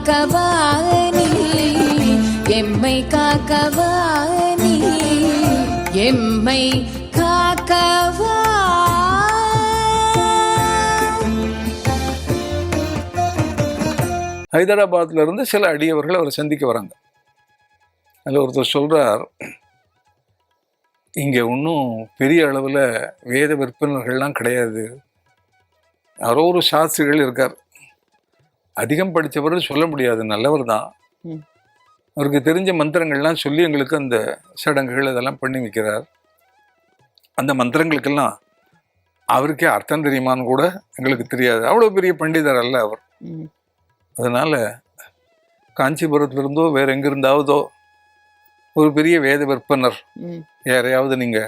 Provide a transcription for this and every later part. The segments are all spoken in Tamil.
காக்கவா நீ எம்மை காக்கவா நீ எம்மை காக்கவா ஹைதராபாத்ல இருந்து சில அடியவர்கள் அவரை சந்திக்க வராங்க. அதில் ஒருத்தர் சொல்றார் இங்கே ஒன்றும் பெரிய அளவில் வேத விற்பனர்கள்லாம் கிடையாது. யாரோ ஒரு சாஸ்திரிகள் இருக்கார். அதிகம் படித்தவர் சொல்ல முடியாது. நல்லவர் தான். அவருக்கு தெரிஞ்ச மந்திரங்கள்லாம் சொல்லி எங்களுக்கு அந்த சடங்குகள் இதெல்லாம் பண்ணி வைக்கிறார். அந்த மந்திரங்களுக்கெல்லாம் அவருக்கே அர்த்தம் தெரியுமான்னு கூட எங்களுக்கு தெரியாது. அவ்வளோ பெரிய பண்டிதர் அல்ல அவர். அதனால காஞ்சிபுரத்திலிருந்தோ வேற எங்கிருந்தாவதோ ஒரு பெரிய வேத விற்பனர் யாரையாவது நீங்க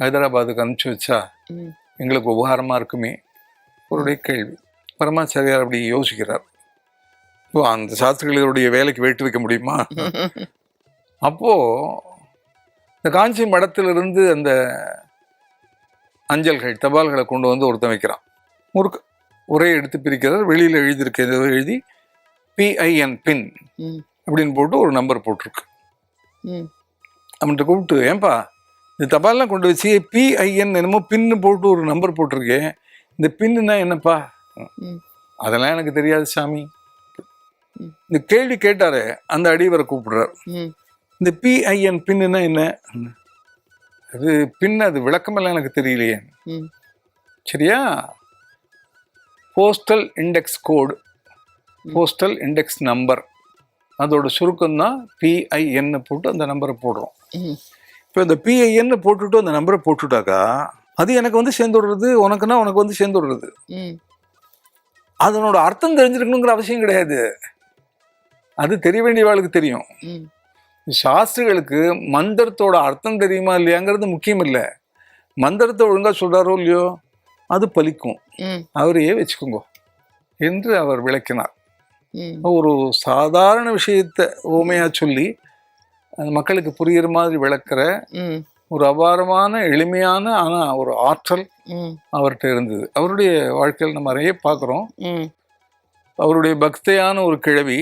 ஹைதராபாத்துக்கு அனுப்பிச்சு வச்சா. எங்களுக்கு உபகாரமா இருக்குமே? அவருடைய கேள்வி. பரமாச்சாரியார் அப்படி யோசிக்கிறார். இப்போ அந்த சாஸ்திரிகளுடைய வேலைக்கு வேட்டு வைக்க முடியுமா? அப்போ இந்த காஞ்சி மடத்திலிருந்து அந்த அஞ்சல்கள் தபால்களை கொண்டு வந்து ஒருத்தன் வைக்கிறான். முறுக்கு உரையை எடுத்து பிரிக்கிறார் வெளியில் எழுதியிருக்க. எழுதி பிஐஎன் பின் அப்படின்னு போட்டு ஒரு நம்பர் போட்டிருக்கு. ம், அவன்கிட்ட கூப்பிட்டு ஏன்பா இந்த தபால்லாம் கொண்டு வச்சு பிஐஎன் என்னமோ பின்னு போட்டு ஒரு நம்பர் போட்டிருக்கேன் இந்த பின்னுனா என்னப்பா. அதெல்லாம் எனக்கு தெரியாது சாமி. இந்த கேள்வி கேட்டாரு அந்த அடிவரை கூப்பிடுறார். இந்த பிஐஎன் பின்னுனா என்ன? அது பின் அது விளக்கமெல்லாம் எனக்கு தெரியலையே. சரியா? Postal index code postal index number அதோட சுருக்கம் தான் பிஐஎன் போட்டு அந்த நம்பரை போடுறோம். இப்போ இந்த பிஐஎன் போட்டுட்டு அந்த நம்பரை போட்டுட்டாக்கா அது எனக்கு வந்து சேர்ந்து விடுறது உனக்குன்னா உனக்கு வந்து சேர்ந்து விடுறது அதனோட அர்த்தம் தெரிஞ்சிருக்கணுங்கிற அவசியம் கிடையாது. அது தெரிய வேண்டியவாளுக்கு தெரியும். சாஸ்திரிகளுக்கு மந்திரத்தோட அர்த்தம் தெரியுமா இல்லையாங்கிறது முக்கியம் இல்லை மந்திரத்தை ஒழுங்கா சொல்றாரோ இல்லையோ அது பலிக்கும். அவரையே வச்சுக்கோங்க என்று அவர் விளக்கினார். ஒரு சாதாரண விஷயத்தை ஓமையா சொல்லி அந்த மக்களுக்கு புரியுற மாதிரி விளக்குற ஒரு அபாரமான எளிமையான ஆனா ஒரு ஆற்றல் அவர்கிட்ட இருந்தது. அவருடைய வாழ்க்கையில் நம்ம நிறைய பார்க்குறோம். அவருடைய பக்தையான ஒரு கிழவி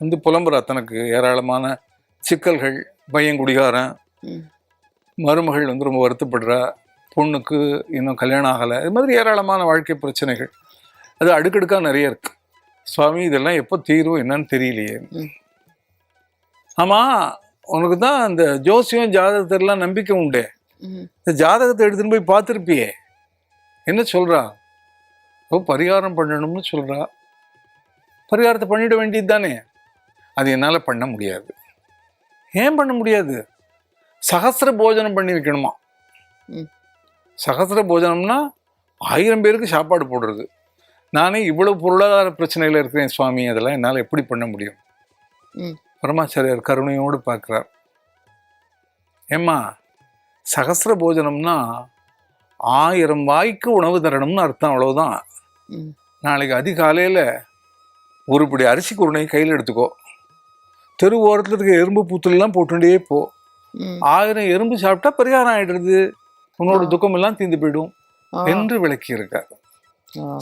வந்து புலம்புறா தனக்கு ஏராளமான சிக்கல்கள் பையன் குடிகாரன் ம். மருமகள் வந்து ரொம்ப வருத்தப்படுறா பொண்ணுக்கு இன்னும் கல்யாணம் ஆகலை இது மாதிரி ஏராளமான வாழ்க்கை பிரச்சனைகள். அது அடுக்கடுக்காக நிறைய இருக்கு. சுவாமி இதெல்லாம் எப்போ தீரும் என்னன்னு தெரியலையே. ஆமாம் உனக்கு தான் அந்த ஜோசியம் ஜாதகத்திலாம் நம்பிக்கை உண்டே. இந்த ஜாதகத்தை எடுத்துன்னு போய் பார்த்துருப்பியே. என்ன சொல்றா? ஓ பரிகாரம் பண்ணணும்னு சொல்றா. பரிகாரத்தை பண்ணிட வேண்டியது தானே? அது என்னால் பண்ண முடியாது. ஏன் பண்ண முடியாது? சகசிர போஜனம் பண்ணி வைக்கணுமா. சகசிர போஜனம்னா ஆயிரம் பேருக்கு சாப்பாடு போடுறது. நானே இவ்வளவு பொருளாதார பிரச்சனையில் இருக்கிறேன் சுவாமி அதெல்லாம் என்னால் எப்படி பண்ண முடியும். பரமாச்சாரியார் கருணையோடு பார்க்குறார். ஏம்மா சகசிர போஜனம்னா ஆயிரம் வாய்க்கு உணவு தரணும்னு அர்த்தம் அவ்வளவுதான். ம். நாளைக்கு அதிகாலையில் ஒரு பிடி அரிசி குருணை கையில் எடுத்துக்கோ. தெரு ஓரத்தில் இருக்க எறும்பு பூத்துலாம் போட்டுட்டே போ. ஆயிரம் எறும்பு சாப்பிட்டா பரிகாரம் ஆயிடுறது. உன்னோட துக்கம் எல்லாம் தீர்ந்து போயிடும். என்று விளக்கி இருக்கார்.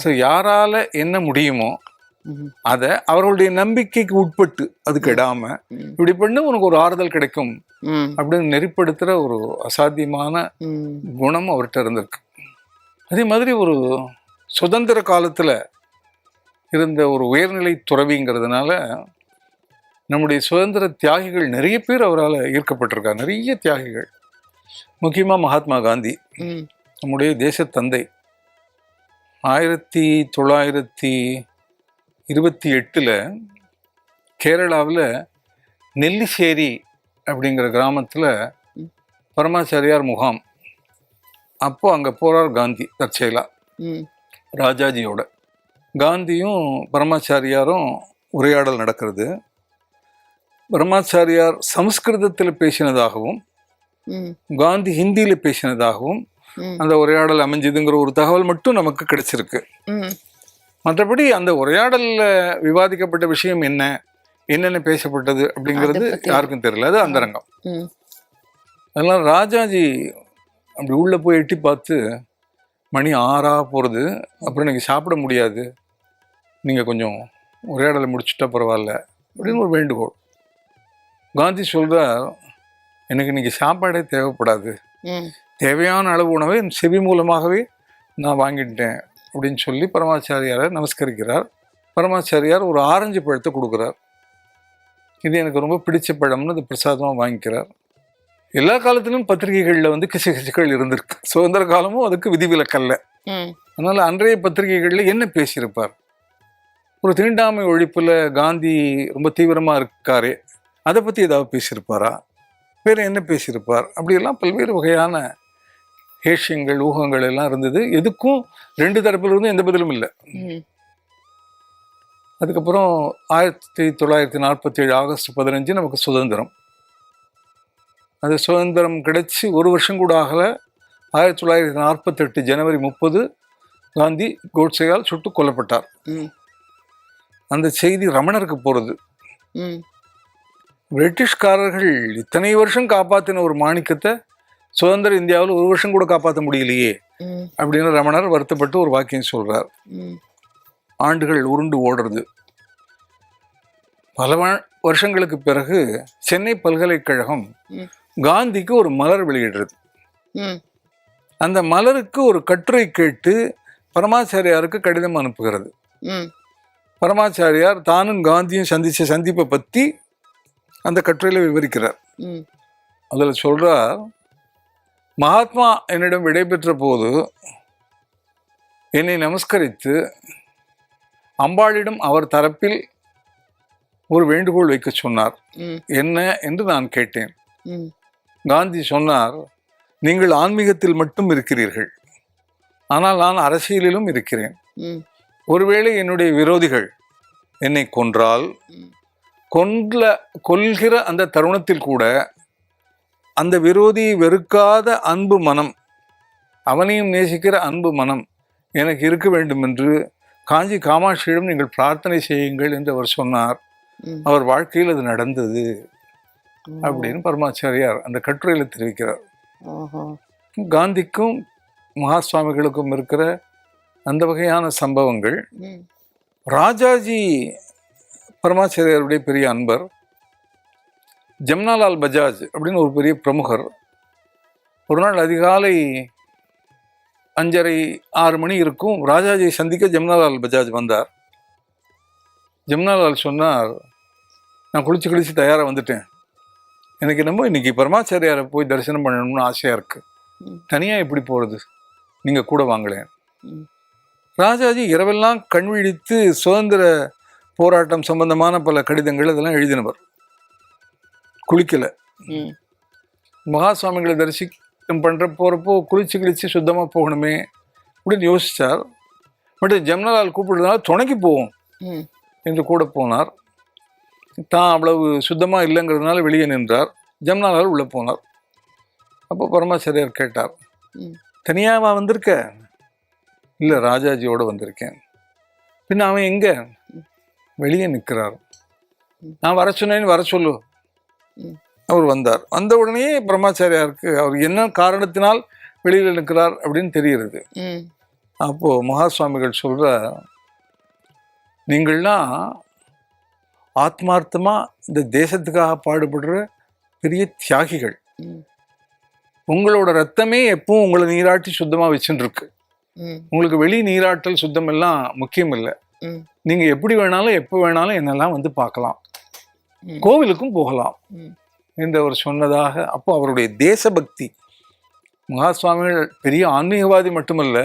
ஸோ யாரால என்ன முடியுமோ அதை அவர்களுடைய நம்பிக்கைக்கு உட்பட்டு அது கெடாம ம். இப்படி பண்ணு உனக்கு ஒரு ஆறுதல் கிடைக்கும் அப்படின்னு நெறிப்படுத்துற ஒரு அசாத்தியமான குணம் அவர்கிட்ட இருந்திருக்கு. அதே மாதிரி ஒரு சுதந்திர காலத்துல இருந்த ஒரு உயர்நிலை துறவிங்கிறதுனால நம்முடைய சுதந்திர தியாகிகள் நிறைய பேர் அவரால் ஈர்க்கப்பட்டிருக்காங்க. நிறைய தியாகிகள். முக்கியமாக மகாத்மா காந்தி நம்முடைய தேசத்தந்தை. ஆயிரத்தி தொள்ளாயிரத்தி இருபத்தி எட்டில் கேரளாவில் நெல்லிசேரி அப்படிங்கிற கிராமத்தில் பரமாச்சாரியார் முகாம். அப்போ அங்கே போகிறார் காந்தி தற்செயலா. ம். ராஜாஜியோட. காந்தியும் பரமாச்சாரியாரும் உரையாடல் நடக்கிறது. பரமாச்சாரியார் சமஸ்கிருதத்தில் பேசினதாகவும் காந்தி ஹிந்தியில் பேசினதாகவும் அந்த உரையாடல் அமைஞ்சதுங்கிற ஒரு தகவல் மட்டும் நமக்கு கிடைச்சிருக்கு. மற்றபடி அந்த உரையாடல்ல விவாதிக்கப்பட்ட விஷயம் என்ன? என்னென்ன பேசப்பட்டது அப்படிங்கிறது யாருக்கும் தெரியல. அது அந்தரங்கம். அதெல்லாம் ராஜாஜி அப்படி உள்ளே போய் எட்டி பார்த்து மணி ஆறா போகிறது அப்புறம் நீங்கள் சாப்பிட முடியாது. நீங்கள் கொஞ்சம் உரையாடலை முடிச்சுட்டா பரவாயில்ல. அப்படின்னு ஒரு வேண்டுகோள். காந்தி சொல்கிறார் எனக்கு இன்னைக்கு சாப்பாடே தேவைப்படாது. தேவையான அளவு உணவை செவி மூலமாகவே நான் வாங்கிட்டேன். அப்படின்னு சொல்லி பரமாச்சாரியாரை நமஸ்கரிக்கிறார். பரமாச்சாரியார் ஒரு ஆரஞ்சு பழத்தை கொடுக்குறார். இது எனக்கு ரொம்ப பிடிச்ச பழம்னு அது பிரசாதமாக வாங்கிக்கிறார். எல்லா காலத்திலும் பத்திரிகைகளில் வந்து கிசு கிசுக்கள் இருந்திருக்கு. சுதந்திர காலமும் அதுக்கு விதிவிலக்கல்ல. அதனால் அன்றைய பத்திரிகைகளில் என்ன பேசியிருப்பார்? ஒரு தீண்டாமை ஒழிப்பில் காந்தி ரொம்ப தீவிரமாக இருக்காரே. அதை பற்றி ஏதாவது பேசியிருப்பாரா? வேறு என்ன பேசியிருப்பார்? அப்படியெல்லாம் பல்வேறு வகையான ஹேஷியங்கள் ஊகங்கள் எல்லாம் இருந்தது. எதுக்கும் ரெண்டு தரப்பிலிருந்தும் எந்த பதிலும் இல்லை. அதுக்கப்புறம் ஆயிரத்தி தொள்ளாயிரத்தி நாற்பத்தி ஏழு ஆகஸ்ட் பதினஞ்சு நமக்கு சுதந்திரம். அது சுதந்திரம் கிடைச்சி ஒரு வருஷம் கூட ஆகலை. ஆயிரத்தி தொள்ளாயிரத்தி நாற்பத்தெட்டு ஜனவரி முப்பது காந்தி கோட்சேயால் சுட்டு கொல்லப்பட்டார். அந்த செய்தி ரமணருக்கு போகிறது பிரிட்டிஷ்காரர்கள் இத்தனை வருஷம் காப்பாற்றின ஒரு மாணிக்கத்தை சுதந்திர இந்தியாவில் ஒரு வருஷம் கூட காப்பாற்ற முடியலையே அப்படின்னு ரமணர் வருத்தப்பட்டு ஒரு வாக்கியம் சொல்றார். ஆண்டுகள் உருண்டு ஓடுறது. பல வருஷங்களுக்கு பிறகு சென்னை பல்கலைக்கழகம். காந்திக்கு ஒரு மலர் வெளியிடுறது. அந்த மலருக்கு ஒரு கட்டுரை கேட்டு பரமாச்சாரியாருக்கு கடிதம் அனுப்புகிறது. பரமாச்சாரியார் தானும் காந்தியும் சந்திச்ச சந்திப்பை பற்றி அந்த கட்டுரையில் விவரிக்கிறார். அதில் சொல்றார் மகாத்மா என்னிடம் விடைபெற்ற போது என்னை நமஸ்கரித்து அம்பாளிடம் அவர் தரப்பில் ஒரு வேண்டுகோள் வைக்க சொன்னார். என்ன என்று நான் கேட்டேன். காந்தி சொன்னார் நீங்கள் ஆன்மீகத்தில் மட்டும் இருக்கிறீர்கள். ஆனால் நான் அரசியலிலும் இருக்கிறேன். ஒருவேளை என்னுடைய விரோதிகள் என்னை கொன்றால் கொன்ற கொல்கிற அந்த தருணத்தில் கூட அந்த விரோதியை வெறுக்காத அன்பு மனம் அவனையும் நேசிக்கிற அன்பு மனம் எனக்கு இருக்க வேண்டும் என்று காஞ்சி காமாட்சியிடம் நீங்கள் பிரார்த்தனை செய்யுங்கள் என்று அவர் சொன்னார். அவர் வாழ்க்கையில் அது நடந்தது. அப்படின்னு பரமாச்சாரியார் அந்த கட்டுரையில் தெரிவிக்கிறார். காந்திக்கும் மகா சுவாமிகளுக்கும் இருக்கிற அந்த வகையான சம்பவங்கள் ராஜாஜி பரமாச்சாரியாருடைய பெரிய அன்பர். ஜம்னாலால் பஜாஜ் அப்படின்னு ஒரு பெரிய பிரமுகர். ஒரு நாள் அதிகாலை அஞ்சரை ஆறு மணி இருக்கும். ராஜாஜியை சந்திக்க ஜம்னாலால் பஜாஜ் வந்தார். ஜம்னாலால் சொன்னார் நான் குளிச்சு குளிச்சு தயாராக வந்துட்டேன். எனக்கு என்னமோ இன்னைக்கு பரமாச்சாரியாரை போய் தரிசனம் பண்ணணும்னு ஆசையாக இருக்கு. ம். தனியாக எப்படி போகிறது நீங்கள் கூட வாங்களேன். ம். ராஜாஜி இரவெல்லாம் கண் விழித்து சுதந்திர போராட்டம் சம்பந்தமான பல கடிதங்கள் அதெல்லாம் எழுதினவர். குளிக்கலை. மகா சுவாமிகளை தரிசனம் பண்ணுற போகிறப்போ குளிச்சு கிழிச்சு சுத்தமாக போகணுமே அப்படின்னு யோசிச்சார். பட் ஜம்னலால் கூப்பிடுறதுனால துணைக்கு போவோம். என்று கூட போனார். தான் அவ்வளவு சுத்தமாக இல்லைங்கிறதுனால வெளியே நின்றார். ஜம்னாலால் உள்ளே போனார். அப்போ பரமாச்சாரியார் கேட்டார். தனியாவா வந்திருக்க? இல்லை ராஜாஜியோட வந்திருக்கேன். பின்ன அவன் எங்க? வெளியே நிற்கிறார். நான் வர சொன்னேன்னு வர சொல்லு. அவர் வந்தார். வந்த உடனே பிரம்மாச்சாரியாருக்கு அவர் என்ன காரணத்தினால் வெளியில் நிற்கிறார் அப்படின்னு தெரிகிறது. ம். அப்போ மகா சுவாமிகள் சொல்ற நீங்கள்லாம் ஆத்மார்த்தமா இந்த தேசத்துக்காக பாடுபடுற பெரிய தியாகிகள். உங்களோட ரத்தமே எப்பவும் உங்களை நீராட்டி சுத்தமா வச்சுட்டு இருக்கு. ம். உங்களுக்கு வெளி நீராட்டல் சுத்தம் எல்லாம் முக்கியம் இல்லை ம். நீங்க எப்படி வேணாலும் எப்போ வேணாலும் என்னெல்லாம் வந்து பார்க்கலாம். கோவிலுக்கும் போகலாம். என்று அவர் சொன்னதாக அப்போ அவருடைய தேசபக்தி மகா சுவாமிகள் பெரிய ஆன்மீகவாதி மட்டுமல்ல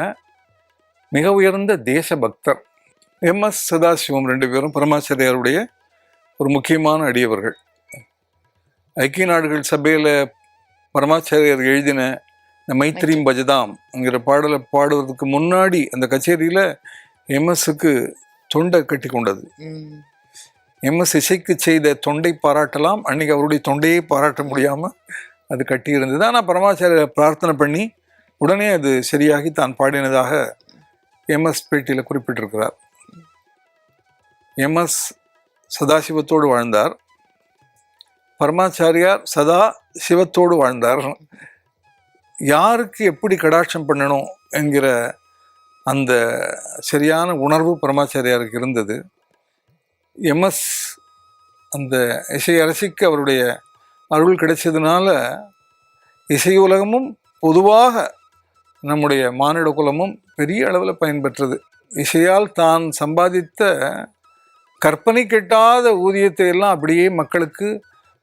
மிக உயர்ந்த தேசபக்தர் எம். எஸ். சதாசிவம் ரெண்டு பேரும் பரமாச்சாரியாருடைய ஒரு முக்கியமான அடியவர்கள். ஐக்கிய நாடுகள் சபையில் பரமாச்சாரியார் எழுதின இந்த மைத்திரியும் பஜதாம் என்கிற பாடலை பாடுவதற்கு முன்னாடி அந்த கச்சேரியில் எம்எஸ்ஸுக்கு தொண்டை கட்டி கொண்டது ம் எம்எஸ் இசைக்கு செய்த தொண்டை பாராட்டலாம். அன்னைக்கு அவருடைய தொண்டையே பாராட்ட முடியாமல் அது கட்டி இருந்தது ஆனால் பரமாச்சாரியர் பிரார்த்தனை பண்ணி உடனே அது சரியாகி தான் பாடினதாக எம்எஸ் பேட்டியில் குறிப்பிட்டிருக்கிறார். எம்எஸ் சதாசிவத்தோடு வாழ்ந்தார். பரமாச்சாரியார் சதா சிவத்தோடு வாழ்ந்தார் யாருக்கு எப்படி கடாட்சம் பண்ணணும் என்கிற அந்த சரியான உணர்வு பரமாச்சாரியாருக்கு இருந்தது. எம்எஸ் அந்த இசை அரசிக்கு அவருடைய அருள் கிடைச்சதுனால இசையுலகமும் பொதுவாக நம்முடைய மானிட குலமும் பெரிய அளவில் பயன்பெற்றது. இசையால் தான் சம்பாதித்த கற்பனை கெட்டாத ஊதியத்தை எல்லாம் அப்படியே மக்களுக்கு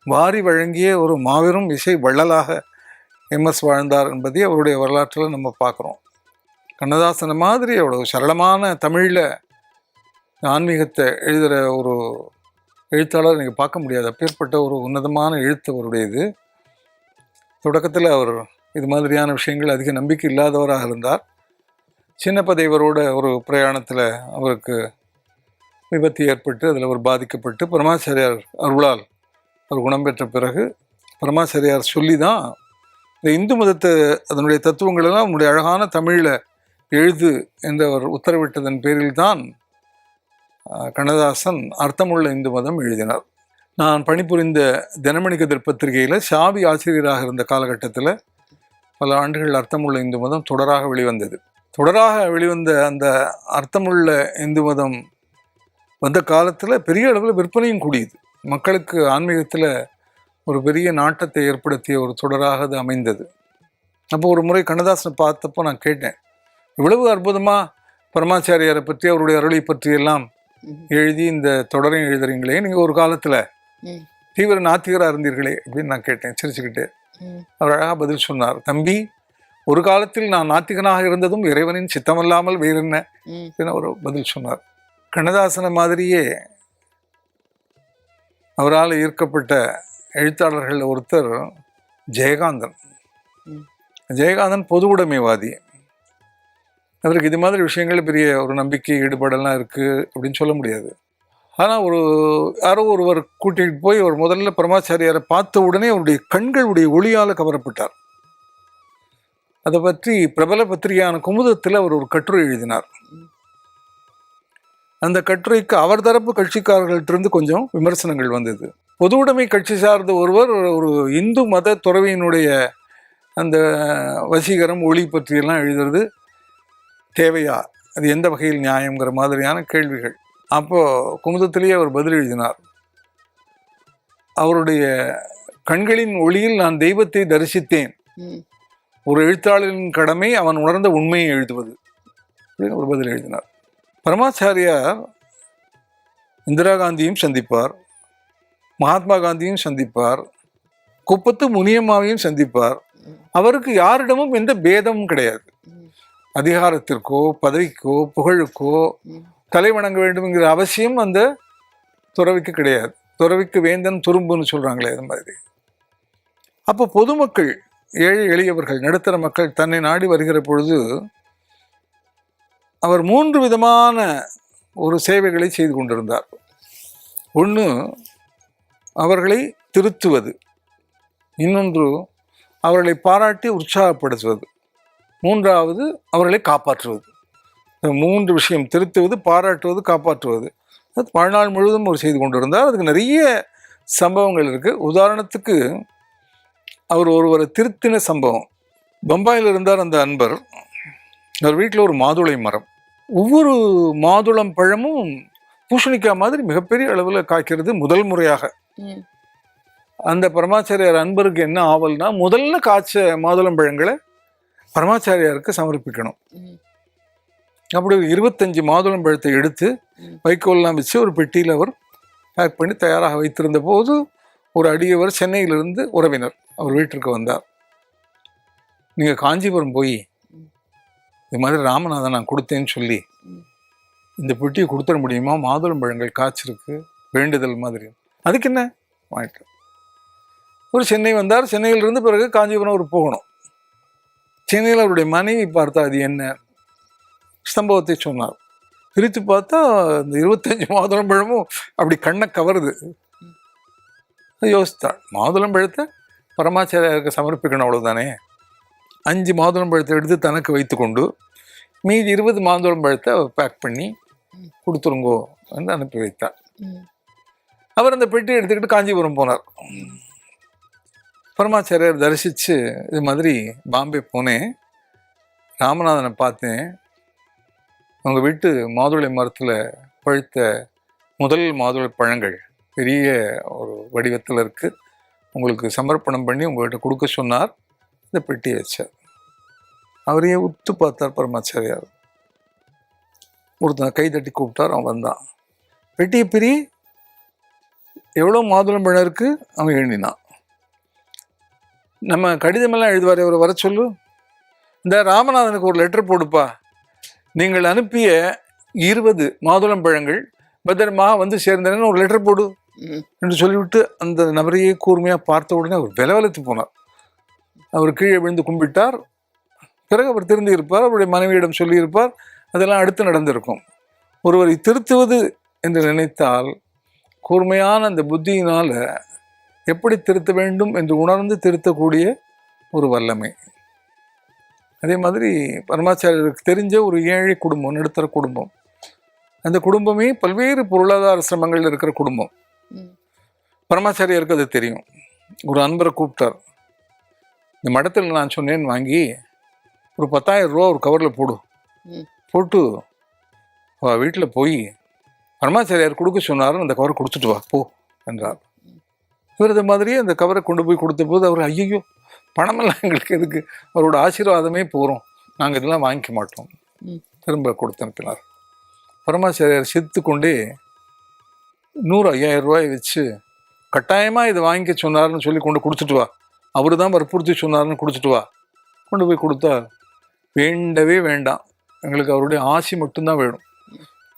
வாரி வழங்கிய ஒரு மாபெரும் இசை வள்ளலாக எம்எஸ் வாழ்ந்தார் என்பதை அவருடைய வரலாற்றில் நம்ம பார்க்குறோம். கண்ணதாசனை மாதிரி அவ்வளோ சரளமான தமிழில் ஆன்மீகத்தை எழுதுகிற ஒரு எழுத்தாளர் நீங்கள் பார்க்க முடியாது. அப்பேற்பட்ட ஒரு உன்னதமான எழுத்து அவருடையது. தொடக்கத்தில் அவர் இது மாதிரியான விஷயங்கள் அதிக நம்பிக்கை இல்லாதவராக இருந்தார். சின்னப்பதேவரோட ஒரு பிரயாணத்தில் அவருக்கு விபத்து ஏற்பட்டு அதில் அவர் பாதிக்கப்பட்டு பரமாச்சாரியார் அருளால் அவர் குணம் பெற்ற பிறகு பரமாச்சாரியார் சொல்லி தான் இந்த இந்து மதத்தை அதனுடைய தத்துவங்களெல்லாம் அவனுடைய அழகான தமிழில் எழுது என்று அவர் உத்தரவிட்டதன் பேரில் தான் கண்ணதாசன் அர்த்தமுள்ள இந்து மதம் எழுதினார். நான் பணிபுரிந்த தினமணி கதிர் பத்திரிகையில் சாவி ஆசிரியராக இருந்த காலகட்டத்தில் பல ஆண்டுகள் அர்த்தமுள்ள இந்து மதம் தொடராக வெளிவந்தது. தொடராக வெளிவந்த அந்த அர்த்தமுள்ள இந்து மதம் வந்த காலத்தில் பெரிய அளவில் விற்பனையும் கூடியது. மக்களுக்கு ஆன்மீகத்தில் ஒரு பெரிய நாட்டத்தை ஏற்படுத்திய ஒரு தொடராக அது அமைந்தது. அப்போ ஒரு முறை கண்ணதாசனை பார்த்தப்போ நான் கேட்டேன் இவ்வளவு அற்புதமாக பரமாச்சாரியாரை பற்றி அவருடைய அருளை பற்றியெல்லாம். எழுதி இந்த தொடரையும் எழுதுறீங்களே நீங்கள் ஒரு காலத்தில் தீவிர நாத்திகராக இருந்தீர்களே அப்படின்னு நான் கேட்டேன் சிரிச்சுக்கிட்டு. அவர் அழகாக பதில் சொன்னார் தம்பி ஒரு காலத்தில் நான் நாத்திகனாக இருந்ததும் இறைவனின் சித்தமல்லாமல் வேறென்ன அப்படின்னு அவர் பதில் சொன்னார். கண்ணதாசனை மாதிரியே அவரால் ஈர்க்கப்பட்ட எழுத்தாளர்கள் ஒருத்தர் ஜெயகாந்தன். ஜெயகாந்தன் பொது உடைமைவாதி அவருக்கு இது மாதிரி விஷயங்கள் பெரிய ஒரு நம்பிக்கை ஈடுபாடெல்லாம் இருக்குது அப்படின்னு சொல்ல முடியாது. ஆனால் ஒரு யாரோ ஒருவர் கூட்டிகிட்டு போய் அவர் முதல்ல பரமாச்சாரியாரை பார்த்த உடனே அவருடைய கண்களுடைய ஒளியால் கவரப்பட்டார். அதை பற்றி பிரபல பத்திரிகையான குமுதத்தில் அவர் ஒரு கட்டுரை எழுதினார். அந்த கட்டுரைக்கு அவர் தரப்பு கட்சிக்காரர்கள்ட்டிருந்து கொஞ்சம் விமர்சனங்கள் வந்தது. பொது உடைமை கட்சி சார்ந்த ஒருவர் ஒரு இந்து மத துறவியினுடைய அந்த வசீகரம் ஒளி பற்றியெல்லாம் எழுதுறது தேவையா? அது எந்த வகையில் நியாயங்கிற மாதிரியான கேள்விகள். அப்போ குமுதத்திலேயே அவர் பதில் எழுதினார். அவருடைய கண்களின் ஒளியில் நான் தெய்வத்தை தரிசித்தேன். ஒரு எழுத்தாளரின் கடமை அவன் உணர்ந்த உண்மையை எழுதுவது அப்படின்னு ஒரு பதில் எழுதினார். பரமாச்சாரியார் இந்திரா காந்தியும் சந்திப்பார். மகாத்மா காந்தியும் சந்திப்பார். குப்பத்து முனியம்மாவையும் சந்திப்பார். அவருக்கு யாரிடமும் எந்த பேதமும் கிடையாது. அதிகாரத்திற்கோ பதவிக்கோ புகழுக்கோ தலை வணங்க வேண்டும்ங்கிற அவசியம் அந்த துறவிக்கு கிடையாது. துறவிக்கு வேந்தன் துரும்புன்னு சொல்றாங்களே அது மாதிரி. அப்போ பொதுமக்கள் ஏழை எளியவர்கள் நடுத்தர மக்கள் தன்னை நாடி வருகிற பொழுது அவர் மூன்று விதமான ஒரு சேவைகளை செய்து கொண்டிருந்தார். ஒன்று அவர்களை திருத்துவது. இன்னொன்று அவர்களை பாராட்டி உற்சாகப்படுத்துவது. மூன்றாவது அவர்களை காப்பாற்றுவது. இந்த மூன்று விஷயம் திருத்துவது பாராட்டுவது காப்பாற்றுவது. அது வாழ்நாள் முழுவதும் அவர் செய்து கொண்டிருந்தார். அதுக்கு நிறைய சம்பவங்கள் இருக்குது உதாரணத்துக்கு அவர் ஒருவரை திருத்தின சம்பவம். பம்பாயில் இருந்தார் அந்த அன்பர். அவர் வீட்டில் ஒரு மாதுளை மரம். ஒவ்வொரு மாதுளம் பழமும் பூசணிக்காய் மாதிரி மிகப்பெரிய அளவில் காய்க்கிறது முதல் முறையாக. அந்த பரமாச்சாரியார் அன்பருக்கு என்ன ஆவல்னா முதல்ல காய்ச்ச மாதுளம் பழங்களை பரமாச்சாரியாருக்கு சமர்ப்பிக்கணும். அப்படி ஒரு இருபத்தஞ்சு மாதுளம் பழத்தை எடுத்து. வைக்கோல்லாம் வச்சு ஒரு பெட்டியில் அவர் பேக் பண்ணி தயாராக வைத்திருந்த போது ஒரு அடியவர் சென்னையிலிருந்து உறவினர் அவர் வீட்டிற்கு வந்தார் நீங்கள் காஞ்சிபுரம் போய். இது மாதிரி ராமநாதன் நான் கொடுத்தேன்னு சொல்லி. இந்த பெட்டியை கொடுத்துட முடியுமா மாதுளம் பழங்கள் காய்ச்சிருக்கு வேண்டுதல் மாதிரி அதுக்கு என்ன வாங்கிட்டு ஒரு சென்னை வந்தார் சென்னையிலிருந்து பிறகு காஞ்சிபுரம் அவர் போகணும் சென்னையில் அவருடைய மனைவி பார்த்தா அது என்ன? சம்பவத்தை சொன்னார். பிரித்து பார்த்தா இந்த இருபத்தஞ்சு மாதுளம் பழமும் அப்படி கண்ணை கவருது. யோசித்தாள். மாதுளம் பழத்தை பரமாச்சாரியாருக்கு சமர்ப்பிக்கணும் அவ்வளவுதானே? அஞ்சு மாதுளம் பழத்தை எடுத்து தனக்கு வைத்துக்கொண்டு மீதி இருபது மாதுளம் பழத்தை பேக் பண்ணி கொடுத்துருங்கோ என்று அனுப்பி வைத்தார். அவர் அந்த பெட்டி எடுத்துக்கிட்டு காஞ்சிபுரம் போனார். பரமாச்சாரியார் தரிசித்து இது மாதிரி பாம்பே போனேன். ராமநாதனை பார்த்தேன். அவங்க வீட்டு மாதுளை மரத்தில் பழுத்த முதல் மாதுளை பழங்கள் பெரிய ஒரு வடிவத்தில் இருக்குது உங்களுக்கு சமர்ப்பணம் பண்ணி உங்கள்கிட்ட கொடுக்க சொன்னார். இந்த பெட்டியை வச்சார். அவரையே உத்து பார்த்தார் பரமாச்சாரியார். ஒருத்தன் கை தட்டி கூப்பிட்டார் அவன் வந்தான். பெட்டியை பிரி. எவ்வளோ மாதுளம்பழம் இருக்குது அவன் எழுதினான் நம்ம கடிதமெல்லாம் எழுதுவார் அவர் வர சொல்லு. இந்த ராமநாதனுக்கு ஒரு லெட்டர் போடுப்பா. நீங்கள் அனுப்பிய இருபது மாதுளம் பழங்கள் பத்திரமாக வந்து சேர்ந்தன ஒரு லெட்டர் போடு. என்று சொல்லிவிட்டு அந்த நபரையே கூர்மையாக பார்த்த உடனே அவர் விலவலத்து போனார். அவர் கீழே விழுந்து கும்பிட்டார். பிறகு அவர் திருந்தி இருப்பார் அவருடைய மனைவியிடம் சொல்லியிருப்பார் அதெல்லாம் அடுத்து நடந்திருக்கும். ஒருவரை திருத்துவது என்று நினைத்தால் கூர்மையான அந்த புத்தியினால் எப்படி திருத்த வேண்டும் என்று உணர்ந்து திருத்தக்கூடிய ஒரு வல்லமை. அதே மாதிரி பரமாச்சாரியருக்கு தெரிஞ்ச ஒரு ஏழை குடும்பம் நடுத்தர குடும்பம். அந்த குடும்பமே பல்வேறு பொருளாதார சிரமங்கள் இருக்கிற குடும்பம். பரமாச்சாரியாருக்கு அது தெரியும். ஒரு அன்பரை கூப்பிட்டார். இந்த மடத்தில் நான் சொன்னேன்னு வாங்கி ஒரு பத்தாயிரம் ரூபா ஒரு கவரில் போடு. போட்டு வீட்டில் போய் பரமாச்சாரியார் கொடுக்க சொன்னார் அந்த கவரை கொடுத்துட்டு வா போ என்றார். இவர் இந்த மாதிரியே அந்த கவரை கொண்டு போய் கொடுத்த போது அவர் ஐயோ பணமெல்லாம் எங்களுக்கு எதுக்கு? அவரோட ஆசீர்வாதமே போகிறோம் நாங்கள் இதெல்லாம் வாங்கிக்க மாட்டோம். திரும்ப கொடுத்து அனுப்பினார். பரமாச்சாரியார் சிரித்து கொண்டே நூறு ஐயாயிரம் ரூபாய் வச்சு கட்டாயமாக இதை வாங்கிக்க சொன்னார்னு சொல்லி கொண்டு கொடுத்துட்டு வா. அவர் தான் வற்புறுத்தி சொன்னார்னு கொடுத்துட்டு வா. கொண்டு போய் கொடுத்தா வேண்டவே வேண்டாம். எங்களுக்கு அவருடைய ஆசி மட்டும்தான் வேணும்.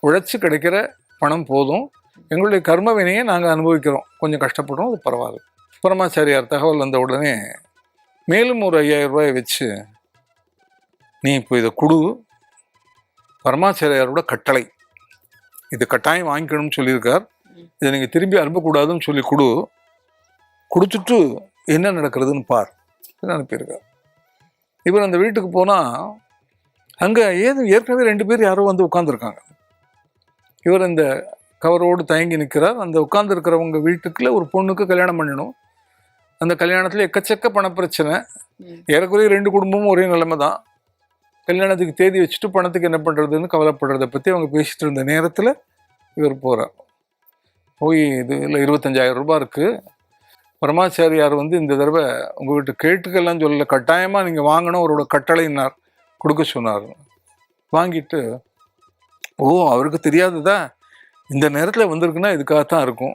உழைச்சி கிடைக்கிற பணம் போதும். எங்களுடைய கர்ம வினையை நாங்கள் அனுபவிக்கிறோம். கொஞ்சம் கஷ்டப்படுறோம் அது பரவாயில்ல. பரமாச்சாரியார் தகவல் வந்த உடனே மேலும் ஒரு ஐயாயிரம் ரூபாயை வச்சு நீ இப்போ இதை கொடு. பரமாச்சாரியாரோட கட்டளை. இது கட்டாயம் வாங்கிக்கணும்னு சொல்லியிருக்கார். இதை நீங்கள் திரும்பி அனுப்பக்கூடாதுன்னு சொல்லி கொடு. கொடுத்துட்டு என்ன நடக்கிறதுன்னு பார். அனுப்பியிருக்கார். இவர் அந்த வீட்டுக்கு போனால் அங்கே ஏன் ஏற்கனவே ரெண்டு பேர் யாரோ வந்து உட்காந்துருக்காங்க இவர் இந்த கவரோடு தயங்கி நிற்கிறார். அந்த உட்காந்துருக்கிறவங்க வீட்டுக்குள்ள ஒரு பொண்ணுக்கு கல்யாணம் பண்ணணும் அந்த கல்யாணத்தில் எக்கச்சக்க பணப்பிரச்சனை. ம். ஏறக்குறைய ரெண்டு குடும்பமும் ஒரே நிலைமை தான். கல்யாணத்துக்கு தேதி வச்சுட்டு பணத்துக்கு என்ன பண்ணுறதுன்னு கவலைப்படுறத பற்றி அவங்க பேசிட்டு இருந்த நேரத்தில் இவர் போகிறார் போய் இது இல்லை இருபத்தஞ்சாயிரம் ரூபாய் இருக்குது பரமாச்சாரியார் வந்து இந்த தடவை உங்கள் வீட்டு கேட்டுக்கெல்லாம் சொல்லல. கட்டாயமாக நீங்கள் வாங்கணும் அவரோட கட்டளைனார் கொடுக்க சொன்னார். வாங்கிட்டு ஓ அவருக்கு தெரியாததா? இந்த நேரத்தில் வந்திருக்குன்னா இதுக்காகத்தான் இருக்கும்.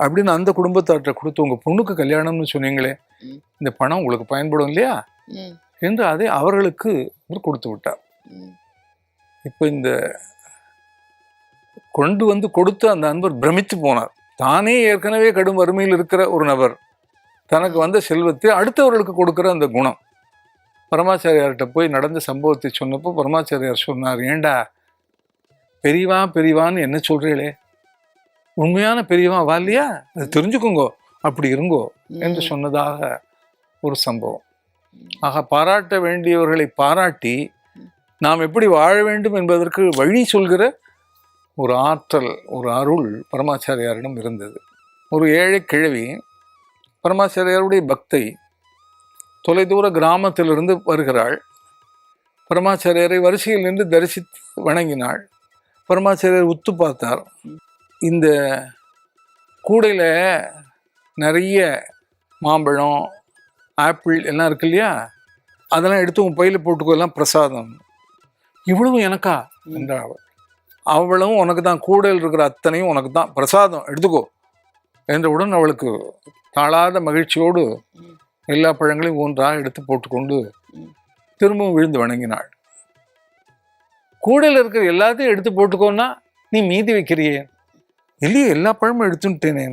அப்படின்னு அந்த குடும்பத்தார்கிட்ட கொடுத்து உங்கள் பொண்ணுக்கு கல்யாணம்னு சொன்னீங்களே. இந்த பணம் உங்களுக்கு பயன்படும் இல்லையா. என்று அதை அவர்களுக்கு அவர் கொடுத்து விட்டார். இப்போ இந்த கொண்டு வந்து கொடுத்த அந்த அன்பர் பிரமித்து போனார். தானே ஏற்கனவே கடும் வறுமையில் இருக்கிற ஒரு நபர். தனக்கு வந்த செல்வத்தை அடுத்தவர்களுக்கு கொடுக்கிற அந்த குணம். பரமாச்சாரியார்கிட்ட போய் நடந்த சம்பவத்தை சொன்னப்போ பரமாச்சாரியார் சொன்னார் ஏண்டா பெரியவா பெரியவான்னு என்ன சொல்றீங்களே உண்மையான பெரியவா வா இல்லையா? அது தெரிஞ்சுக்கோங்கோ அப்படி இருங்கோ என்று சொன்னதாக ஒரு சம்பவம். ஆக பாராட்ட வேண்டியவர்களை பாராட்டி நாம் எப்படி வாழ வேண்டும் என்பதற்கு வழி சொல்கிற ஒரு ஆற்றல் ஒரு அருள் பரமாச்சாரியாரிடம் இருந்தது. ஒரு ஏழை கிழவி பரமாச்சாரியாருடைய பக்தை தொலைதூர கிராமத்திலிருந்து வருகிறாள். பரமாச்சாரியாரை வரிசையில் நின்று தரிசித்து வணங்கினாள். பரமாச்சாரியார் உத்து பார்த்தார். இந்த கூடையில் நிறைய மாம்பழம் ஆப்பிள் எல்லாம் இருக்கு இல்லையா? அதெல்லாம் எடுத்து உன் பையில போட்டுக்கோ எல்லாம் பிரசாதம். இவ்வளவு எனக்கா? என்றாள் அவள் அவளும் உனக்கு தான் கூடையில் இருக்கிற அத்தனையும் உனக்கு தான். பிரசாதம் எடுத்துக்கோ என்றவுடன் அவளுக்கு தாழாத மகிழ்ச்சியோடு. எல்லா பழங்களையும் ஒன்றாக எடுத்து போட்டுக்கொண்டு. திரும்பவும் விழுந்து வணங்கினாள். கூடையில் இருக்கிற எல்லாத்தையும் எடுத்து போட்டுக்கோன்னா நீ மீதி வைக்கிறியே. இல்லையே எல்லா பழமும் எடுத்துட்டேனே.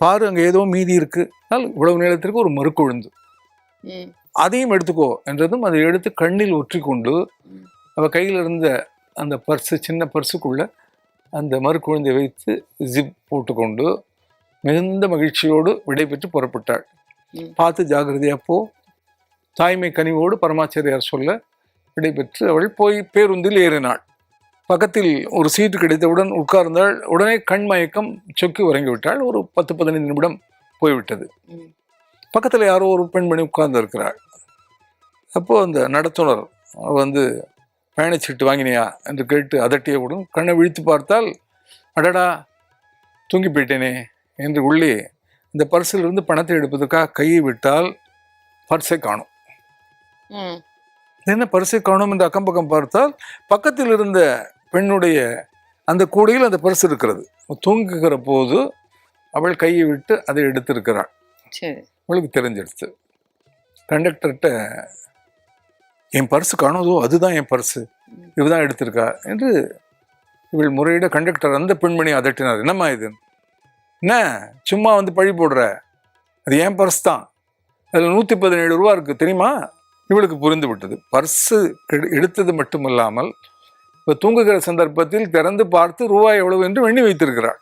பாரு அங்கே ஏதோ மீதி இருக்கு. அதனால் இவ்வளவு நேரத்திற்கு ஒரு மறுக்கொழுந்து. அதையும் எடுத்துக்கோ என்றதும் அதை எடுத்து கண்ணில் ஒற்றி கொண்டு ம். அவ கையில் இருந்த அந்த பர்ஸு சின்ன பர்ஸுக்குள்ள அந்த மறுக்குழந்தை வைத்து ஜிப் போட்டுக்கொண்டு மிகுந்த மகிழ்ச்சியோடு விடைபெற்று புறப்பட்டாள். பார்த்து ஜாகிரதையா போ. தாய்மை கனிவோடு பரமாச்சாரியார் சொல்ல விடைபெற்று அவள் போய் பேருந்தில் ஏறினாள். பக்கத்தில் ஒரு சீட்டு கிடைத்தவுடன் உட்கார்ந்தாள். உடனே கண் மயக்கம் சொக்கி உறங்கி விட்டாள் ஒரு பத்து பதினைந்து நிமிடம் போய்விட்டது. பக்கத்தில் யாரோ ஒரு பெண்மணி உட்கார்ந்து இருக்கிறாள். அப்போ அந்த நடத்துனர் வந்து பயணச்சீட்டு வாங்கினியா? என்று கேட்டு அதட்டியவுடன் கண்ணை விழித்து பார்த்தால் அடடா தூங்கி போயிட்டேனே என்று உள்ளே இந்த பர்சில் இருந்து பணத்தை எடுப்பதற்காக கையை விட்டால் பர்ஸை காணும். என்ன பரிசை காணோம் என்று அக்கம் பக்கம் பார்த்தால் பக்கத்தில் இருந்த பெண்ணுடைய அந்த கூடையில் அந்த பரிசு இருக்கிறது. தூங்குகிற போது அவள் கையை விட்டு அதை எடுத்திருக்கிறாள். சரி. அவளுக்கு தெரிஞ்சிடுச்சு கண்டக்டர்கிட்ட என் பர்ஸு காணோதோ? அதுதான் என் பர்ஸு இவதான் எடுத்திருக்கா? என்று இவள் முறையிட கண்டக்டர் அந்த பெண்மணி அதட்டினார். என்னம்மா இது? என்ன? சும்மா வந்து பழி போடுற? அது என் பர்ஸ் தான் அதில் நூற்றி பதினேழு ரூபா இருக்குது தெரியுமா? இவளுக்கு புரிந்து விட்டது. பர்ஸு எடுத்தது மட்டுமல்லாமல் இப்போ தூங்குகிற சந்தர்ப்பத்தில் திறந்து பார்த்து ரூபாய் எவ்வளவு என்று எண்ணி வைத்திருக்கிறாள்.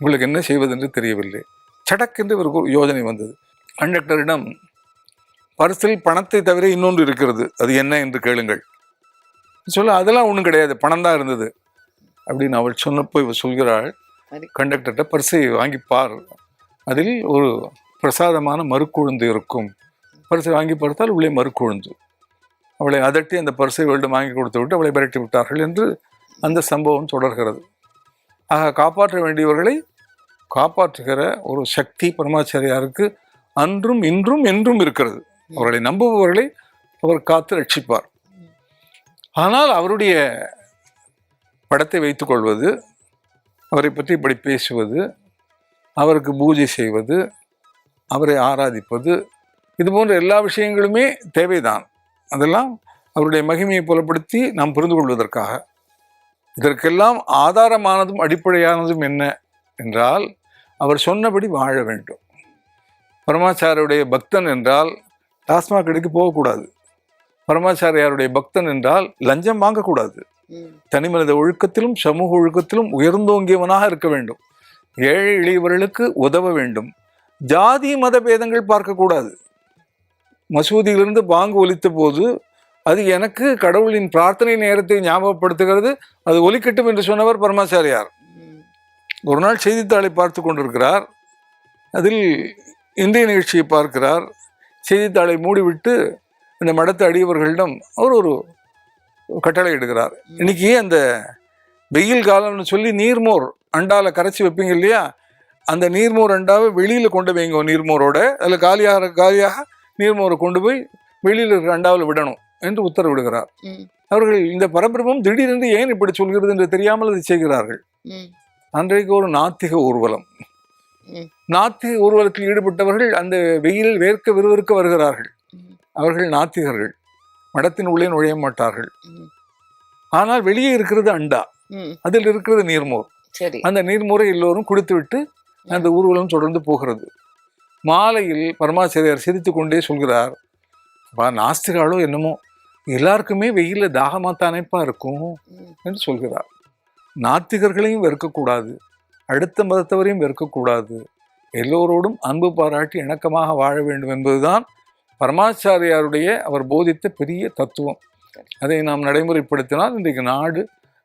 உங்களுக்கு என்ன செய்வதென்று தெரியவில்லை. சடக்கென்று இவருக்கு ஒரு யோசனை வந்தது. கண்டக்டரிடம் பர்சில் பணத்தை தவிர இன்னொன்று இருக்கிறது. அது என்ன என்று கேளுங்கள். சொல்ல அதெல்லாம் ஒன்றும் கிடையாது. பணம் தான் இருந்தது. அப்படின்னு அவள் சொன்னப்போ இவள் சொல்கிறாள். கண்டக்டர்கிட்ட பர்ஸை வாங்கி பார். அதில் ஒரு பிரசாதமான மறுக்குழுந்து இருக்கும். பரிசை வாங்கி பார்த்தால் உள்ளே மறுக்கொழுந்து. அவளை அதட்டி அந்த பரிசை அவளிடம் வாங்கி கொடுத்து விட்டு அவளை விரட்டி விட்டார்கள் என்று அந்த சம்பவம் தொடர்கிறது. ஆக காப்பாற்ற வேண்டியவர்களை காப்பாற்றுகிற ஒரு சக்தி பரமாச்சாரியாருக்கு அன்றும் இன்றும் என்றும் இருக்கிறது. அவர்களை நம்புபவர்களை அவர் காத்து ரட்சிப்பார். ஆனால் அவருடைய படத்தை வைத்துக்கொள்வது அவரை பற்றி இப்படி பேசுவது அவருக்கு பூஜை செய்வது அவரை ஆராதிப்பது இது போன்ற எல்லா விஷயங்களுமே தேவைதான். அதெல்லாம் அவருடைய மகிமையை புலப்படுத்தி நாம் புரிந்து கொள்வதற்காக. இதற்கெல்லாம் ஆதாரமானதும் அடிப்படையானதும் என்ன என்றால் அவர் சொன்னபடி வாழ வேண்டும். பரமாச்சாரியுடைய பக்தன் என்றால் டாஸ்மாக் கடைக்கு போகக்கூடாது. பரமாச்சாரியாருடைய பக்தன் என்றால் லஞ்சம் வாங்கக்கூடாது. ம். தனிமனித ஒழுக்கத்திலும் சமூக ஒழுக்கத்திலும் உயர்ந்தோங்கியவனாக இருக்க வேண்டும். ஏழை எளியவர்களுக்கு உதவ வேண்டும். ஜாதி மத பேதங்கள் பார்க்கக்கூடாது. மசூதியிலிருந்து பாங்கு ஒலித்த போது அது எனக்கு கடவுளின் பிரார்த்தனை நேரத்தை ஞாபகப்படுத்துகிறது. அது ஒலிக்கட்டும் என்று சொன்னவர் பரமாச்சாரியார். ஒரு நாள் செய்தித்தாளை பார்த்து கொண்டிருக்கிறார். அதில் இன்றைய நிகழ்ச்சியை பார்க்கிறார். செய்தித்தாளை மூடிவிட்டு இந்த மடத்து அடியவர்களிடம் அவர் ஒரு கட்டளை இடுகிறார். இன்னைக்கு அந்த வெயில் காலம்னு சொல்லி நீர்மோர் அண்டால கரைச்சி வைப்பீங்க இல்லையா? அந்த நீர்மோர் அண்டாவை வெளியில கொண்டு வைங்க நீர்மோரோட. அதில் காலியாக காலியாக நீர்மோரை கொண்டு போய் வெளியில் இருக்கிற அண்டாவில் விடணும் என்று உத்தரவிடுகிறார். அவர்கள் இந்த பரபிரமம் திடீரென்று ஏன் இப்படி சொல்கிறது என்று தெரியாமல் அதை செய்கிறார்கள்? அன்றைக்கு ஒரு நாத்திக ஊர்வலம். நாத்திக ஊர்வலத்தில் ஈடுபட்டவர்கள் அந்த வெயிலில் வேர்க்க விறுவிறுக்க வருகிறார்கள். அவர்கள் நாத்திகர்கள். மடத்தின் உள்ளே நுழைய மாட்டார்கள். ஆனால் வெளியே இருக்கிறது அண்டா. அதில் இருக்கிறது நீர்மோர். அந்த நீர்மோரை எல்லோரும் குடித்துவிட்டு அந்த ஊர்வலம் தொடர்ந்து போகிறது. மாலையில் பரமாச்சாரியார் சிரித்து கொண்டே சொல்கிறார் அப்பா நாஸ்திகாலோ என்னமோ? எல்லாருக்குமே வெயிலில் தாகமாத்தானேப்பா இருக்கும் என்று சொல்கிறார். நாத்திகர்களையும் வெறுக்கக்கூடாது அடுத்த மதத்தவரையும் வெறுக்கக்கூடாது. எல்லோரோடும் அன்பு பாராட்டி இணக்கமாக வாழ வேண்டும் என்பதுதான் பரமாச்சாரியாருடைய அவர் போதித்த பெரிய தத்துவம். அதை நாம் நடைமுறைப்படுத்தினால் இன்றைக்கு நாடு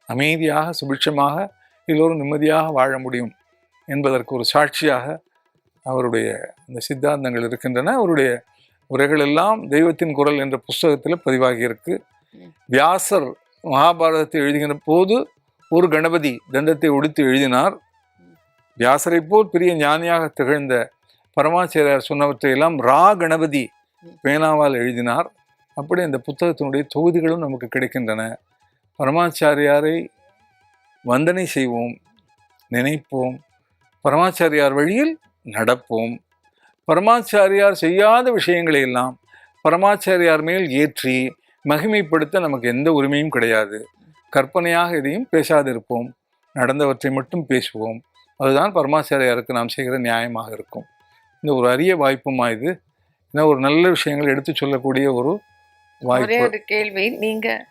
அமைதியாக சுபிட்சமாக எல்லோரும் நிம்மதியாக வாழ முடியும் என்பதற்கு ஒரு சாட்சியாக அவருடைய அந்த சித்தாந்தங்கள் இருக்கின்றன. அவருடைய உரைகள் எல்லாம் தெய்வத்தின் குரல் என்ற புஸ்தகத்தில் பதிவாகியிருக்கு. வியாசர் மகாபாரதத்தை எழுதுகிற போது ஒரு கணபதி தண்டத்தை ஒடித்து எழுதினார். வியாசரை போல் பெரிய ஞானியாக திகழ்ந்த பரமாச்சாரியார் சொன்னவற்றை எல்லாம் ரா கணபதி பேனாவால் எழுதினார். அப்படி அந்த புத்தகத்தினுடைய தொகுதிகளும் நமக்கு கிடைக்கின்றன. பரமாச்சாரியாரை வந்தனை செய்வோம் நினைப்போம். பரமாச்சாரியார் வழியில் நடப்போம். பரமாச்சாரியார் செய்யாத விஷயங்களை எல்லாம் பரமாச்சாரியார் மேல் ஏற்றி மகிமைப்படுத்த நமக்கு எந்த உரிமையும் கிடையாது. கற்பனையாக எதையும் பேசாதிருப்போம். நடந்தவற்றை மட்டும் பேசுவோம். அதுதான் பரமாச்சாரியாருக்கு நாம் செய்கிற நியாயமாக இருக்கும். இந்த ஒரு அரிய வாய்ப்புமா இது? ஏன்னா ஒரு நல்ல விஷயங்களை எடுத்து சொல்லக்கூடிய ஒரு வாய்ப்பு. ஒரு கேள்வி. நீங்க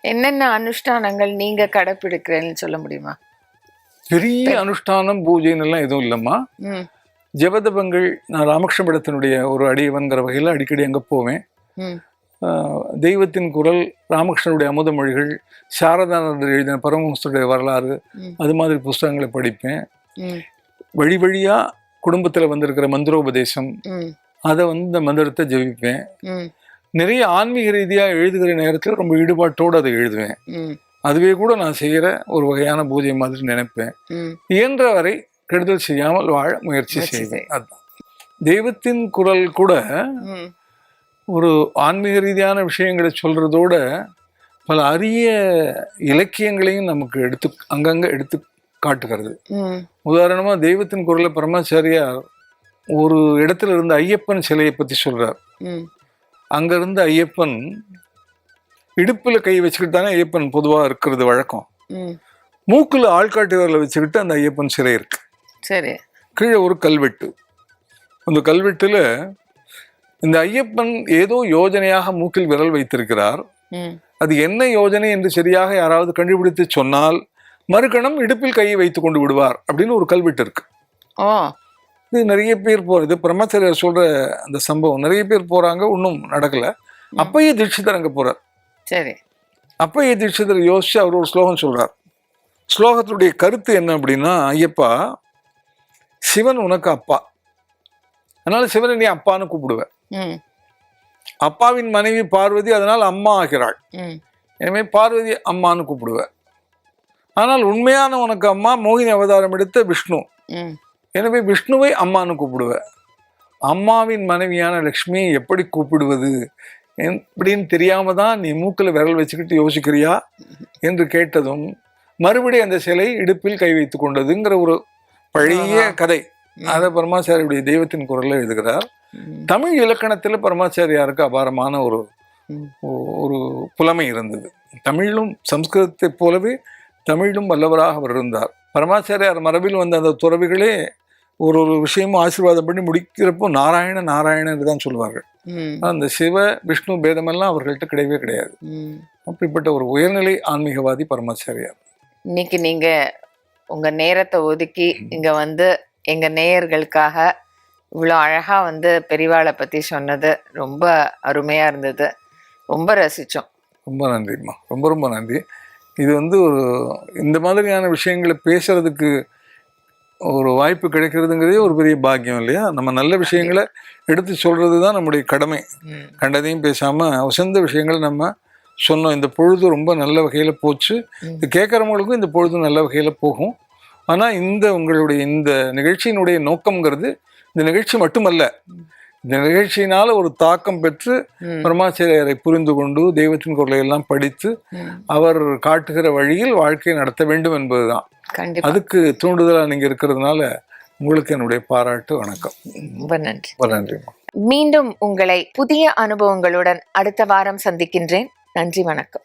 என்னென்ன அனுஷ்டானங்கள் நீங்க கடைப்பிடிக்கிறேன்னு சொல்ல முடியுமா? பெரிய அனுஷ்டானம் பூஜைன்னு எல்லாம் எதுவும் இல்லைம்மா. ஜெபதபங்கள் நான் ராமகிருஷ்ண படத்தினுடைய ஒரு அடியவன்கிற வகையில் அடிக்கடி அங்கே போவேன். தெய்வத்தின் குரல் ராமகிருஷ்ணனுடைய அமுத மொழிகள் சாரதானந்தர் எழுதின பரமஹம்சருடைய வரலாறு. அது மாதிரி புஸ்தகங்களை படிப்பேன். வழி வழியாக குடும்பத்தில் வந்திருக்கிற மந்திரோபதேசம் அதை வந்து இந்த மந்திரத்தை ஜெபிப்பேன். நிறைய ஆன்மீக ரீதியாக எழுதுகிற நேரத்தில் ரொம்ப ஈடுபாட்டோடு அதை எழுதுவேன். அதுவே கூட நான் செய்கிற ஒரு வகையான பூஜை மாதிரி நினைப்பேன். இயன்ற வரை கெடுதல் செய்யாமல் வாழ முயற்சி செய்வேன் செய். அதுதான் தெய்வத்தின் குரல் கூட ஒரு ஆன்மீக ரீதியான விஷயங்களை சொல்றதோட பல அரிய இலக்கியங்களையும் நமக்கு எடுத்து அங்கங்க எடுத்து காட்டுகிறது. ம். உதாரணமா தெய்வத்தின் குரல பரமாச்சாரியார் ஒரு இடத்துல இருந்த ஐயப்பன் சிலையை பத்தி சொல்றார். ம். அங்க இருந்த ஐயப்பன் இடுப்புல கை வச்சுக்கிட்டு தானே ஐயப்பன் பொதுவா இருக்கிறது வழக்கம். மூக்குல ஆள்காட்டு விரலை வச்சுக்கிட்டு அந்த ஐயப்பன் சிலை இருக்கு. சரி. கீழே ஒரு கல்வெட்டு. அந்த கல்வெட்டுல இந்த ஐயப்பன் ஏதோ யோஜனையாக மூக்கில் விரல் வைத்திருக்கிறார். அது என்ன யோஜனை என்று சரியாக யாராவது கண்டுபிடித்து சொன்னால் மறுகணம் இடுப்பில் கையை வைத்துக் கொண்டு விடுவார் அப்படின்னு ஒரு கல்வெட்டு இருக்கு. இது நிறைய பேர் போறது பிரம்மச்சரியர் சொல்ற அந்த சம்பவம். நிறைய பேர் போறாங்க ஒன்றும் நடக்கல. அப்பயே தீட்சிதர் அங்க போறார். சரி. அப்பயே தீட்சிதர் யோசிச்சு அவர் ஒரு ஸ்லோகம் சொல்றார். ஸ்லோகத்துடைய கருத்து என்ன அப்படின்னா ஐயப்பா சிவன் உனக்கு அப்பா. அதனால சிவனை நீ அப்பான்னு கூப்பிடுவ. ம். அப்பாவின் மனைவி பார்வதி அதனால் அம்மா ஆகிறாள். எனவே பார்வதி அம்மான்னு கூப்பிடுவ. ஆனால் உண்மையான உனக்கு அம்மா மோகினி அவதாரம் எடுத்த விஷ்ணு. எனவே விஷ்ணுவை அம்மான்னு கூப்பிடுவ. அம்மாவின் மனைவியான லக்ஷ்மியை எப்படி கூப்பிடுவது? எப்படின்னு தெரியாம தான் நீ மூக்கில் விரல் வச்சுக்கிட்டு யோசிக்கிறியா? என்று கேட்டதும் மறுபடியும் அந்த சிலை இடுப்பில் கை வைத்து கொண்டதுங்கிற ஒரு பழைய. கதை. அதை பரமாச்சாரியுடைய தெய்வத்தின் குரல்ல எழுதுகிறார். தமிழ் இலக்கணத்தில் பரமாச்சாரியாருக்கு அபாரமான ஒரு ஒரு புலமை இருந்தது. தமிழும் சம்ஸ்கிருதத்தைப் போலவே தமிழும் வல்லவராக அவர் இருந்தார். பரமாச்சாரியார் மரபில் வந்த அந்த துறவிகளே ஒரு ஒரு விஷயமும் ஆசீர்வாதம் பண்ணி முடிக்கிறப்போ நாராயண நாராயணன் தான் சொல்வார்கள். ம். அந்த சிவ விஷ்ணு பேதமெல்லாம் அவர்கள்ட்ட கிடையவே கிடையாது. அப்படிப்பட்ட ஒரு உயர்நிலை ஆன்மீகவாதி பரமாச்சாரியார் இன்னைக்கு நீங்க உங்க நேரத்தை ஒதுக்கி இங்க வந்து எங்க நேயர்களுக்காக இவ்வளோ அழகா வந்து பெரிவாளை பத்தி சொன்னது ரொம்ப அருமையா இருந்தது. ரொம்ப ரசிச்சோம். ரொம்ப நன்றிம்மா ரொம்ப ரொம்ப நன்றி. இது வந்து ஒரு இந்த மாதிரியான விஷயங்களை பேசுறதுக்கு ஒரு வாய்ப்பு கிடைக்கிறதுங்கிறதே ஒரு பெரிய பாக்கியம் இல்லையா? நம்ம நல்ல விஷயங்களை எடுத்து சொல்றது தான் நம்முடைய கடமை. கண்டதையும் பேசாம உசந்த விஷயங்களை நம்ம சொன்னோம் இந்த பொழுது ரொம்ப நல்ல வகையில போச்சு. இது கேட்குறவங்களுக்கும் இந்த பொழுது நல்ல வகையில போகும். ஆனா இந்த உங்களுடைய இந்த நிகழ்ச்சியினுடைய நோக்கம்ங்கிறது இந்த நிகழ்ச்சி மட்டுமல்ல. இந்த நிகழ்ச்சியினால ஒரு தாக்கம் பெற்று ம். பரமாச்சாரியரை புரிந்து கொண்டு தெய்வத்தின் குரலை எல்லாம் படித்து அவர் காட்டுகிற வழியில் வாழ்க்கையை நடத்த வேண்டும் என்பதுதான். அதுக்கு தூண்டுதலாக நீங்க இருக்கிறதுனால உங்களுக்கு என்னுடைய பாராட்டு வணக்கம். ரொம்ப நன்றி. ரொம்ப நன்றிம்மா. மீண்டும் உங்களை புதிய அனுபவங்களுடன் அடுத்த வாரம் சந்திக்கின்றேன். நன்றி வணக்கம்.